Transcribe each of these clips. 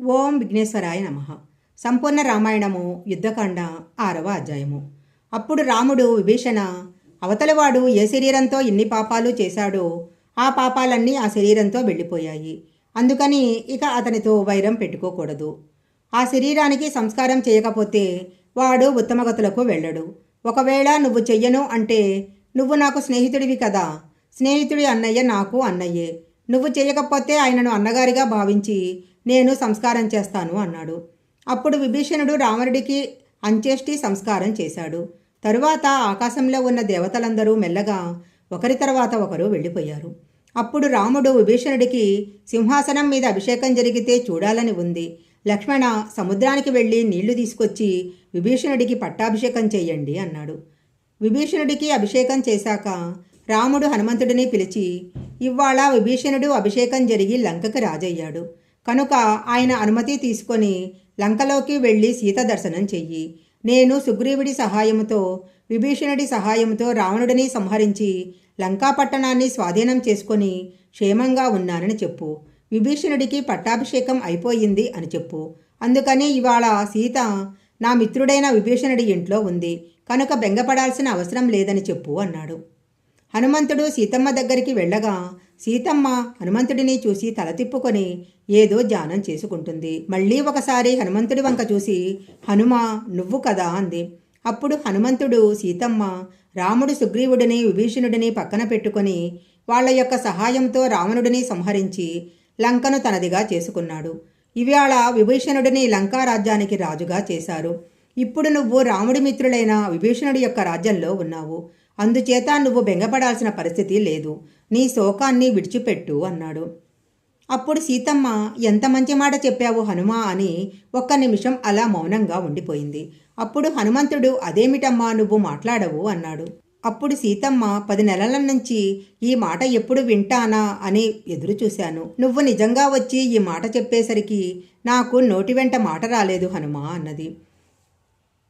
ఓం విఘ్నేశ్వరాయ నమ. సంపూర్ణ రామాయణము యుద్ధకాండ ఆరవ అధ్యాయము. అప్పుడు రాముడు విభీషణ అవతలవాడు ఏ శరీరంతో ఎన్ని పాపాలు చేశాడో ఆ పాపాలన్నీ ఆ శరీరంతో వెళ్ళిపోయాయి. అందుకని ఇక అతనితో వైరం పెట్టుకోకూడదు. ఆ శరీరానికి సంస్కారం చేయకపోతే వాడు ఉత్తమగతులకు వెళ్ళడు. ఒకవేళ నువ్వు చెయ్యను అంటే నువ్వు నాకు స్నేహితుడివి కదా. స్నేహితుడి అన్నయ్య నాకు అన్నయ్యే. నువ్వు చేయకపోతే ఆయనను అన్నగారిగా భావించి నేను సంస్కారం చేస్తాను అన్నాడు. అప్పుడు విభీషణుడు రావణుడికి అంచేష్టి సంస్కారం చేశాడు. తరువాత ఆకాశంలో ఉన్న దేవతలందరూ మెల్లగా ఒకరి తర్వాత ఒకరు వెళ్ళిపోయారు. అప్పుడు రాముడు విభీషణుడికి సింహాసనం మీద అభిషేకం జరిగితే చూడాలని ఉంది. లక్ష్మణ సముద్రానికి వెళ్ళి నీళ్ళు తీసుకొచ్చి విభీషణుడికి పట్టాభిషేకం చేయండి అన్నాడు. విభీషణుడికి అభిషేకం చేశాక రాముడు హనుమంతుడిని పిలిచి ఇవాళ విభీషణుడు అభిషేకం జరిగి లంకకి రాజయ్యాడు. కనుక ఆయన అనుమతి తీసుకొని లంకలోకి వెళ్ళి సీత దర్శనం చెయ్యి. నేను సుగ్రీవుడి సహాయముతో విభీషణుడి సహాయంతో రావణుడిని సంహరించి లంకాపట్టణాన్ని స్వాధీనం చేసుకొని క్షేమంగా ఉన్నానని చెప్పు. విభీషణుడికి పట్టాభిషేకం అయిపోయింది అని చెప్పు. అందుకని ఇవాళ సీత నా మిత్రుడైన విభీషణుడి ఇంట్లో ఉంది. కనుక బెంగపడాల్సిన అవసరం లేదని చెప్పు అన్నాడు. హనుమంతుడు సీతమ్మ దగ్గరికి వెళ్ళగా సీతమ్మ హనుమంతుడిని చూసి తల తిప్పుకొని ఏదో ధ్యానం చేసుకుంటుంది. మళ్ళీ ఒకసారి హనుమంతుడి వంక చూసి హనుమ నువ్వు కదా అంది. అప్పుడు హనుమంతుడు సీతమ్మ రాముడు సుగ్రీవుడిని విభీషణుడిని పక్కన పెట్టుకొని వాళ్ళ యొక్క సహాయంతో రావణుడిని సంహరించి లంకను తనదిగా చేసుకున్నాడు. ఇవాళ విభీషణుడిని లంకా రాజ్యానికి రాజుగా చేశారు. ఇప్పుడు నువ్వు రాముడి మిత్రులైన విభీషణుడి యొక్క రాజ్యంలో ఉన్నావు. అందుచేత నువ్వు బెంగపడాల్సిన పరిస్థితి లేదు. నీ శోకాన్ని విడిచిపెట్టు అన్నాడు. అప్పుడు సీతమ్మ ఎంత మంచి మాట చెప్పావు హనుమా అని ఒక్క నిమిషం అలా మౌనంగా ఉండిపోయింది. అప్పుడు హనుమంతుడు అదేమిటమ్మా నువ్వు మాట్లాడవు అన్నాడు. అప్పుడు సీతమ్మ పది నెలల నుంచి ఈ మాట ఎప్పుడు వింటానా అని ఎదురు చూశాను. నువ్వు నిజంగా వచ్చి ఈ మాట చెప్పేసరికి నాకు నోటి వెంట మాట రాలేదు హనుమా అన్నది.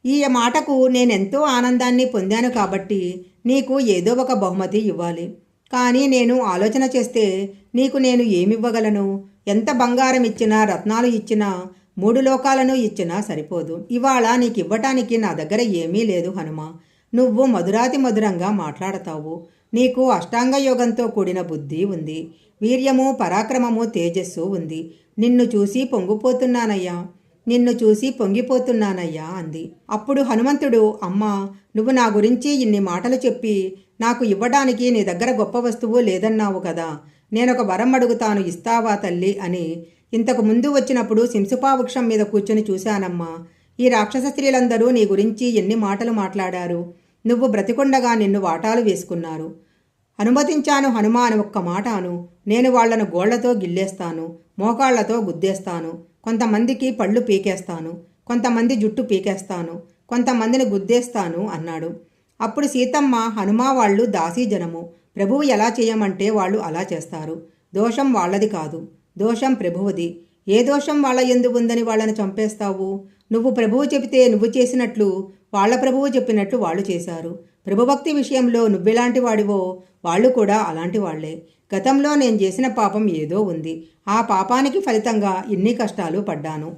ఈ మాటకు నేనెంతో ఆనందాన్ని పొందాను కాబట్టి నీకు ఏదో ఒక బహుమతి ఇవ్వాలి. కానీ నేను ఆలోచన చేస్తే నీకు నేను ఏమివ్వగలను? ఎంత బంగారం ఇచ్చినా రత్నాలు ఇచ్చినా మూడు లోకాలను ఇచ్చినా సరిపోదు. ఇవాళ నీకు ఇవ్వటానికి నా దగ్గర ఏమీ లేదు హనుమ. నువ్వు మధురాతి మధురంగా మాట్లాడతావు. నీకు అష్టాంగ యోగంతో కూడిన బుద్ధి ఉంది. వీర్యము పరాక్రమము తేజస్సు ఉంది. నిన్ను చూసి పొంగిపోతున్నానయ్యా. నిన్ను చూసి పొంగిపోతున్నానయ్యా అంది. అప్పుడు హనుమంతుడు అమ్మా నువ్వు నా గురించి ఇన్ని మాటలు చెప్పి నాకు ఇవ్వడానికి నీ దగ్గర గొప్ప వస్తువు లేదన్నావు కదా నేనొక వరం అడుగుతాను ఇస్తావా తల్లి అని. ఇంతకు ముందు వచ్చినప్పుడు సింసుపా వృక్షం మీద కూర్చొని చూశానమ్మా. ఈ రాక్షస స్త్రీలందరూ నీ గురించి ఎన్ని మాటలు మాట్లాడారు? నువ్వు బ్రతికొండగా నిన్ను వాటాలు వేసుకున్నారు. అనుమతించాను హనుమాన్ అని ఒక్క మాట అను. నేను వాళ్ళను గోళ్ళతో గిల్లేస్తాను మోకాళ్ళతో గుద్దేస్తాను. కొంతమందికి పళ్ళు పీకేస్తాను కొంతమంది జుట్టు పీకేస్తాను కొంతమందిని గుద్దేస్తాను అన్నాడు. అప్పుడు సీతమ్మ హనుమా వాళ్ళు దాసీజనము ప్రభువు ఎలా చేయమంటే వాళ్ళు అలా చేస్తారు. దోషం వాళ్ళది కాదు. దోషం ప్రభువుది. ఏ దోషం వాళ్ళ ఎందు ఉందని వాళ్ళని చంపేస్తావు? నువ్వు ప్రభువు చెబితే నువ్వు చేసినట్లు వాళ్ళ ప్రభువు చెప్పినట్లు వాళ్ళు చేశారు. ప్రభుభక్తి విషయంలో నువ్వెలాంటి వాడివో వాళ్ళు కూడా అలాంటి వాళ్ళే. గతంలో నేను చేసిన పాపం ఏదో ఉంది. ఆ పాపానికి ఫలితంగా ఇన్ని కష్టాలు పడ్డాను.